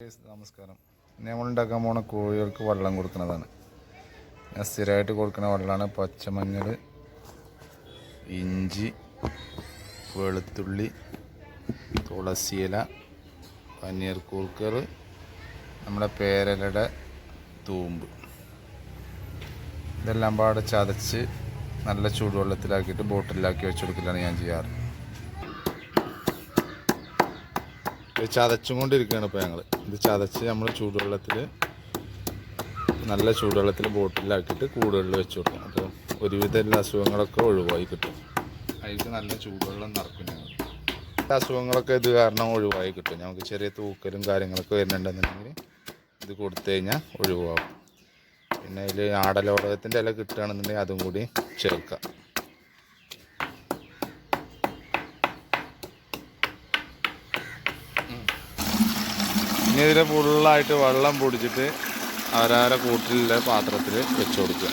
നമസ്കാരം. നമ്മൾ ഉണ്ടാക്കാൻ പോണ കോഴികൾക്ക് വെള്ളം കൊടുക്കുന്നതാണ്. ഞാൻ സ്ഥിരമായിട്ട് കൊടുക്കുന്ന വെള്ളമാണ് പച്ചമഞ്ഞൾ ഇഞ്ചി വെളുത്തുള്ളി തുളസിയില പനീർ കൂർക്കർ നമ്മുടെ പേരലയുടെ തൂമ്പ്. ഇതെല്ലാം പാടെ ചതച്ച് നല്ല ചൂടുവെള്ളത്തിലാക്കിയിട്ട് ബോട്ടിലാക്കി വെച്ചെടുക്കലാണ് ഞാൻ ചെയ്യാറ്. ഇത് ചതച്ചും കൊണ്ടിരിക്കുകയാണ് ഇപ്പോൾ ഞങ്ങൾ ഇത് ചതച്ച് നമ്മൾ ചൂടുവെള്ളത്തിൽ നല്ല ചൂടുവെള്ളത്തിൽ ബോട്ടിലാക്കിയിട്ട് കൂടുകളിൽ വെച്ച് കൊടുക്കും അപ്പോൾ ഒരുവിധ എല്ലാ അസുഖങ്ങളൊക്കെ ഒഴിവായി കിട്ടും. അതിലേക്ക് നല്ല ചൂടുവെള്ളം നിറക്കും ഞങ്ങൾ അസുഖങ്ങളൊക്കെ ഇത് കാരണം ഒഴിവായി കിട്ടും. ഞങ്ങൾക്ക് ചെറിയ തൂക്കലും കാര്യങ്ങളൊക്കെ വരുന്നുണ്ടെന്നുണ്ടെങ്കിൽ ഇത് കൊടുത്തു കഴിഞ്ഞാൽ ഒഴിവാകും. പിന്നെ അതിൽ ആടലോടകത്തിന്റെ ഇല കിട്ടുകയാണെന്നുണ്ടെങ്കിൽ അതും കൂടി ചേർക്കാം. ഇനി ഫുള്ളായിട്ട് വെള്ളം പൊടിച്ചിട്ട് അവരവരെ കൂട്ടിലുള്ള പാത്രത്തിൽ വെച്ച് കൊടുക്കുക.